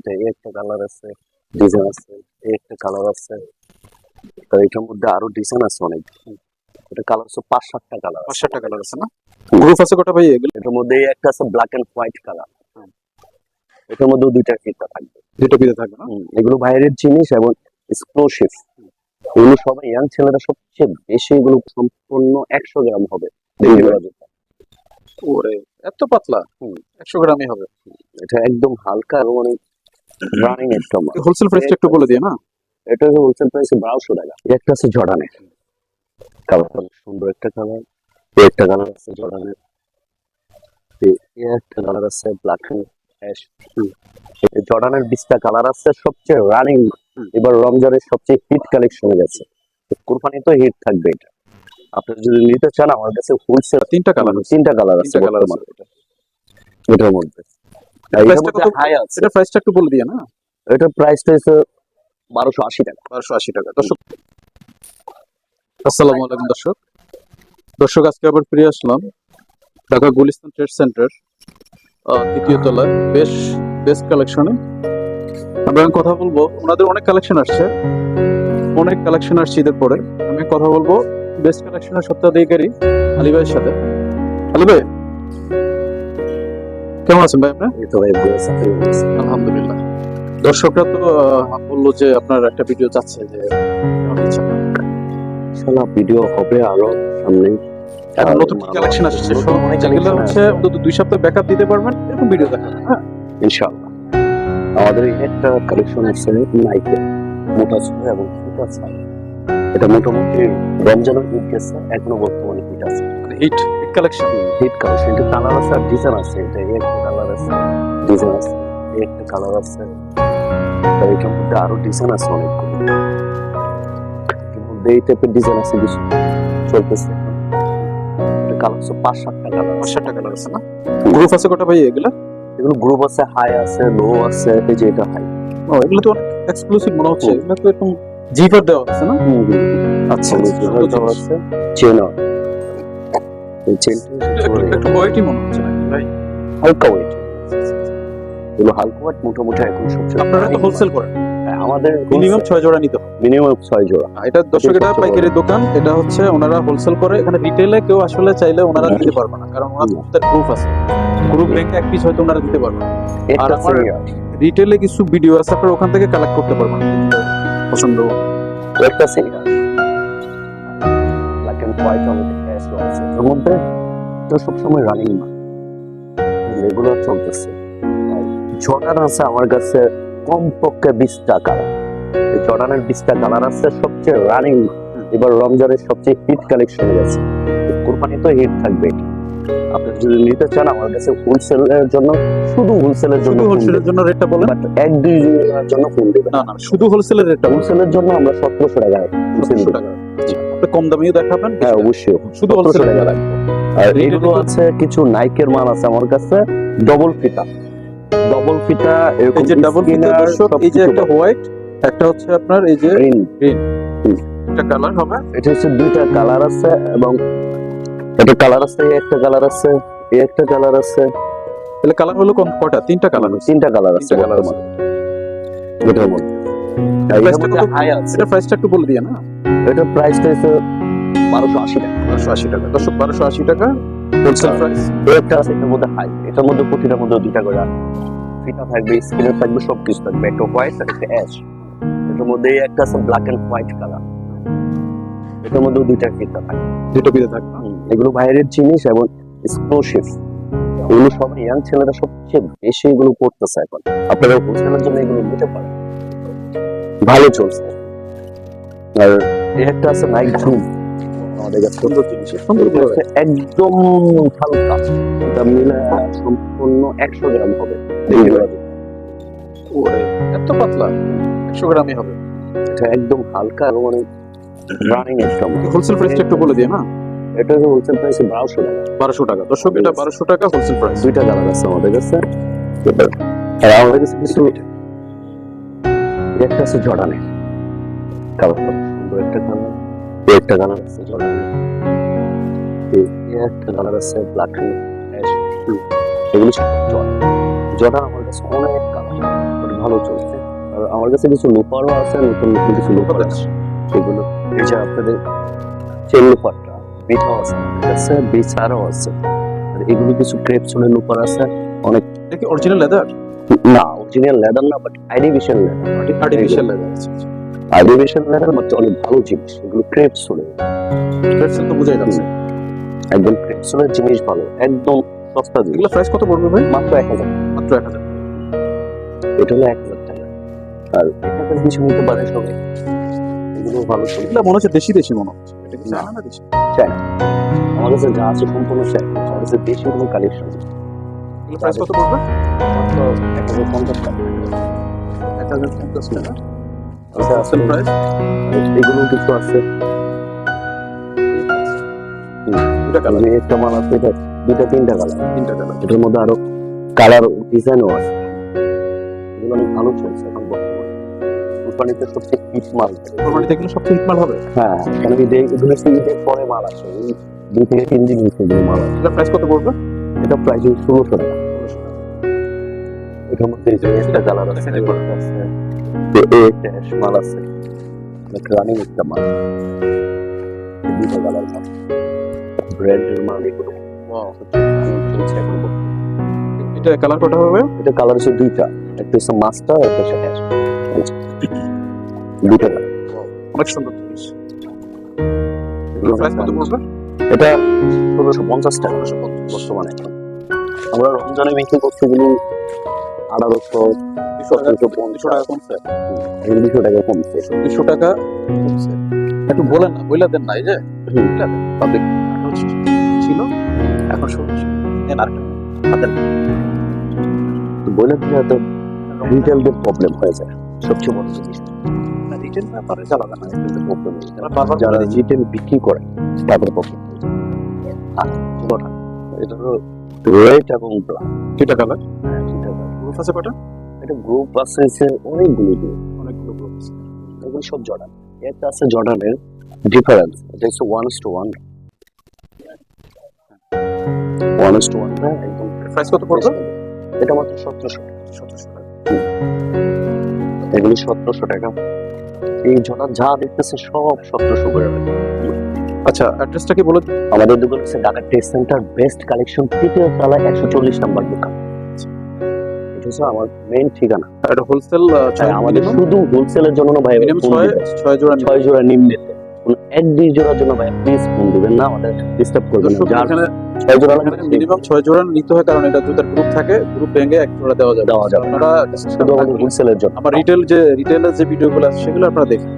এটা একটা কালার আছে ডিজাইন আছে একটা কালার আছে। তো এটার মধ্যে আরও ডিজাইন আছে অনেক। এটা কালার আছে পাঁচ সাতটা কালার পাঁচ সাতটা কালার আছে না? গ্রুপ আছে কটা ভাই এগুলো? এটার মধ্যে একটা আছে ব্ল্যাক এন্ড হোয়াইট কালার এটার মধ্যে দুইটা ফিতা থাকবে। দুটো পিতে থাকবে এগুলো বাইরের জিনিস এবং এক্সক্লুসিভ এগুলো সবাই ইয়াং ছেলেরা সবচেয়ে বেশি এগুলো সম্পূর্ণ একশো গ্রাম হবে। ওরে এত পাতলা। একশো গ্রামই হবে। এটা একদম হালকা এবং অনেক রানিং একটা মাল হোলসেল প্রাইসটা একটু বলে দিয়ে না। এটা হোলসেল প্রাইসে বারোশো টাকা। এই একটা আছে জর্ডানের অনেক সুন্দর একটা কালার একটা কালার আছে জর্ডানের একটা কালার আছে ব্ল্যাক অ্যাশ জর্ডানের বিশটা কালার আছে সবচেয়ে রানিং এবার রমজানের সবচেয়ে হিট কালেকশনে গেছে। কোরবানি তো হিট থাকবে এটা। আপনি যদি নিতে চান আমার কাছে হোলসেল তিনটা কালার তিনটা কালার আছে কালার আছে এটার মধ্যে। এটা প্রাইসটা একটু বলে দিয়ে না। এটার প্রাইসটা হচ্ছে বারোশো আশি টাকা। বারোশো আশি টাকা। দর্শক আসসালামু আলাইকুম দর্শক। দর্শক আজকে আবার ফিরে আসলাম ঢাকা গুলিস্তান ট্রেড সেন্টার তৃতীয় তলায়। বেশ বেস্ট কালেকশনে আমরা কথা বলব ওনাদের অনেক কালেকশন আসছে। অনেক কালেকশন আসছে ঈদের পরে। আমি কথা বলব বেস্ট কালেকশনের সপ্তাহাধিকারী আলী ভাইয়ের সাথে। আলী ভাই কেমন আছেন ভাই আপনার? তো ভাই বলেছে, আপনি আলহামদুলিল্লাহ। দর্শকরা তো বলল যে আপনার একটা ভিডিও যাচ্ছে যে ইনশাআল্লাহ ভিডিও হবে আরও সামনে এখন নতুন কি কালেকশন আসছে? সব যেগুলো হচ্ছে অন্তত দুই সপ্তাহ ব্যাকআপ দিতে পারবেন এরকম ভিডিও দেখাবেন হ্যাঁ ইনশাআল্লাহ। আমাদের একটা কালেকশন আছে নাইকে মোটা ছিল এবং ফিট আছে এটা মোটামুটি রমজানের ঈদ গেছে এখনও বর্তমানে ফিট আছে। Hit hit collection hit collection এটা কালার আছে আর ডিজাইন আছে এটা একটা কালার আছে ডিজাইন আছে একটা কালার আছে। তো এটার মধ্যে আরও ডিজাইন আছে অনেকগুলো। এই টাইপের ডিজাইন আছে কিছু চলতেছে। কালার আছে পাঁচ সাতটা কালার আছে পাঁচশো টাকা লাগছে না? গ্রুপ আছে কটা ভাই এগুলা? এগুলো গ্রুপ আছে হাই আছে লো আছে এই যে এটা হাই ও এগুলো তো অনেক এক্সক্লুসিভ মনে হচ্ছে। এগুলো তো এরকম জিপার দেওয়া আছে না? আচ্ছা। আছে চেন এই একটু- একটু মনে হচ্ছে ভাই হালকা ওয়েট এগুলো হালকা ওয়েট মোটামুটি এখন সবচেয়ে আপনারা তো হোলসেল করেন। হ্যাঁ, আমাদের মিনিমাম ছয় জোড়া নিতে হবে। মিনিমাম ছয় জোড়া। এটা দর্শক এটা পাইকারি দোকান এটা হচ্ছে ওনারা হোলসেল করে। এখানে রিটেলে কেউ আসলে চাইলে ওনারা দিতে পারবে না কারণ ওনাদের গ্রুপ আছে। গ্রুপ ব্যাংকে এক পিস হয়তো ওনারা দিতে পারবে না। আমার- কিছু ভিডিও আছে আপনারা ওখান থেকে কালেক্ট করতে পারবেন। পছন্দ একটা senior black and white cash আছে। এর মধ্যে তো সবসময় রানিং না রেগুলার চলতেছে। জর্ডান আছে আমার কাছে কমপক্ষে বিশটা কালার জর্ডানের বিশটা কালার আছে সবচেয়ে রানিং এবার রমজানের সবচেয়ে হিট কালেকশন গেছে। কোরবানি তো হিট থাকবে। আপনি যদি নিতে চান আমার কাছে হোলসেলের জন্য শুধু হোলসেলের জন্য হোলসেলের জন্য রেটটা বলেন। বাট এক দুই জনের জন্য ফোন দেবেন। না না শুধু হোলসেলের রেটটা হোলসেলের জন্য আমরা সতেরোশো টাকা হোলসেল টাকা। আপনি কম দামেও দেখাবেন হ্যাঁ অবশ্যই। শুধু হোলসেল লাগবে। আর এগুলো আছে কিছু নাইকের মাল আছে আমার কাছে ডবল ফিতা ডবল ফিতা এরকম যে ডাবল ফিতার দর্শক এই যে একটা হোয়াইট একটা হচ্ছে আপনার এই যে গ্রিন একটা কালার হবে। এটা হচ্ছে দুইটা কালার আছে এবং একটা কালার আছে একটা কালার আছে এই একটা কালার আছে। তাহলে কালার হলো কোন? কয়টা তিনটা কালার তিনটা কালার আছে তিনটা colour আছে। এটার মধ্যে কত? হাই আছে। এটা প্রাইসটা একটু বলে দিয়ে না। এটার প্রাইসটা হচ্ছে বারোশো আশি টাকা। বারোশো আশি টাকা। দর্শক বারোশো আশি টাকা হোলসেল প্রাইস এই একটা আছে এটার মধ্যে হাই এটার মধ্যে প্রতিটার মধ্যে দুইটা করে ফিতা থাকবে স্ক্রিনের থাকবে সব কিছু থাকবে। একটা হোয়াইট আর একটা অ্যাশ এটার মধ্যে একটা আছে ব্ল্যাক এন্ড হোয়াইট কালার এটার মধ্যে দুইটা ফিতা থাকবে। দুটো পিতে থাকবে। এগুলো বাইরের জিনিস এবং এক্সক্লুসিভ এগুলো সব ইয়াং ছেলেরা সবচেয়ে বেশি এগুলো করতেছে এখন। আপনারা হোলসেলের জন্য এগুলো নিতে পারেন। ভালো চলছে। আর একটা আছে নাইট জুম আমাদের কাছে সুন্দর জিনিস। সুন্দর এটা হচ্ছে একদম হালকা। এটা মিলে সম্পূর্ণ একশো গ্রাম হবে। এত পাতলা। একশো গ্রামই হবে। এটা একদম হালকা এবং অনেক রানিং একটা হোলসেল প্রাইসটা একটু বলে দিয়ে না? এটা হোলসেল প্রাইসে বারোশো টাকা। বারোশো টাকা। দর্শক এটা বারোশো টাকা হোলসেল প্রাইস দুইটা কালার আছে আমাদের কাছে। আর আমাদের কাছে একটা আছে জর্ডানের একটা কালার এই একটা কালার আছে জর্ডানের এই এই একটা কালার আছে ব্ল্যাক এগুলো সব জর্ডান জর্ডান আমার কাছে অনেক কালার ভালো ভালো চলছে। আর আমার কাছে কিছু লোপারও আছে নতুন নতুন কিছু লোপার আছে। এগুলো এই যে আপনাদের চেন লোপারটা বিটাও আছে আমার কাছে বিছাড়াও আছে। আর এগুলো কিছু ক্রেপ সোলের লোপার আছে এটা কি অরিজিনাল লেদার না অরিজিনাল লেদার না বাট আইডিভিশন লেদার আর্টিফিশিয়াল লেদার আছে আইডিভিশন লেদার বাট অনেক ভালো জিনিস এগুলো ক্রেপ সোলের ফ্রেশন তো বুঝাই যাচ্ছে। একদম ক্রেপ সোলের জিনিস ভালো একদম সস্তা জিনিস। এগুলো প্রাইস কত পড়বে ভাই? মাত্র এক হাজার। মাত্র এক হাজার। এটা হলো এক হাজার টাকা। আর এটাতে কিছু নিতে পারে সবাই। এগুলো ভালো এগুলো মনে হচ্ছে দেশি দেশি মনে হচ্ছে। এটা কি। জানা না দেশি? আমার কাছে যা আছে সম্পূর্ণ শেয়ার আমার কাছে বেশি কোনো কালেকশন এগুলো প্রাইস কত পড়বে? মাত্র এক হাজার পঞ্চাশ টাকা। এক হাজার পঞ্চাশ টাকা। এগুলো? কিছু আছে। আমি একটা মাল আছে এটা দুটা তিনটা কালার তিনটা কালার এটার মধ্যে আরও কালার ডিজাইনও আছে। এগুলো অনেক ভালো চলছে এখন বর্তমানে। কোম্পানিতে সবচেয়ে হিট মাল। কোরবানিতে এগুলো সবচেয়ে হিট মাল হবে? হ্যাঁ কেন ঈদে এগুলো হচ্ছে পরে মাল আসে। এই দুই থেকে তিন দিন হচ্ছে এগুলো মাল আসে। এগুলো প্রাইস কত পড়বে? এটা প্রাইস ষোলোশো টাকা। এটার মধ্যে এই একটা কালার আছে। এই একটা অ্যাশ মাল আছে অনেক রানিং একটা মাল এই দুইটা কালার মাল ব্র্যান্ডের মাল এগুলো। এটা কালার কটা হবে? এটা কালার হচ্ছে দুইটা। একটা হচ্ছে মাস্টার একটা হচ্ছে অ্যাশ দুইটা কালার অনেক সুন্দর জিনিস। এটা ষোলোশো পঞ্চাশ টাকা। বর্তমানে। আমরা রমজানে বিক্রি করছি আঠারোশো দুশো টাকা কমছে। দুশো টাকা কমছে। একটু বলেন না বইলা দেন না এই যে। বইলা পাবলিক ছিল এখন নেন আরেকটা নেন। দিলে তো রিটেলদের প্রবলেম হয়ে যায়। সবচেয়ে বড় জিনিস। রিটেল ব্যাপারে চালাবে না রিটেলদের প্রবলেম যারা রিটেল বিক্রি করে তাদের প্রবলেম এটা হলো রেড এবং ব্ল্যাক দুইটা কালার গ্রুপ আছে কটা এটা গ্রুপ আছে যে অনেকগুলো গ্রুপ অনেকগুলো গ্রুপ আছে। এগুলো সব জর্ডান একটা আছে জর্ডানের ডিফারেন্স এটা হচ্ছে one two one one two একদম। প্রাইস কত পড়বে? এটা মাত্র সতেরোশো সতেরোশো টাকা এগুলি সতেরোশো টাকা। এই জর্ডান যা দেখতেছে সব সতেরোশো করে আচ্ছা অ্যাড্রেসটা কি বলে দিন? আমাদের দোকান হচ্ছে Dhaka test centre best collection তৃতীয় তলা একশো চল্লিশ নাম্বার দোকান। হচ্ছে আমার মেইন ঠিকানা। এটা হোলসেল আমাদের শুধু হোলসেলের জন্য না ভাই ছয় ছয় জোড়া ছয় এক দুই জোড়ার জন্য ভাই প্লিজ ফোন দিবেন না আমাদের ডিস্টার্ব করবেন না। ছয় জোড়া মিনিমাম ছয় জোড়া নিতে হয় কারণ এটা দুটার গ্রুপ থাকে গ্রুপ ভেঙে এক জোড়া দেওয়া যাবে। দেওয়া যাবে। আপনারা শুধু আমাদের হোলসেলের জন্য। আমার রিটেল যে রিটেলের যে ভিডিওগুলো আছে সেগুলো আপনারা দেখেন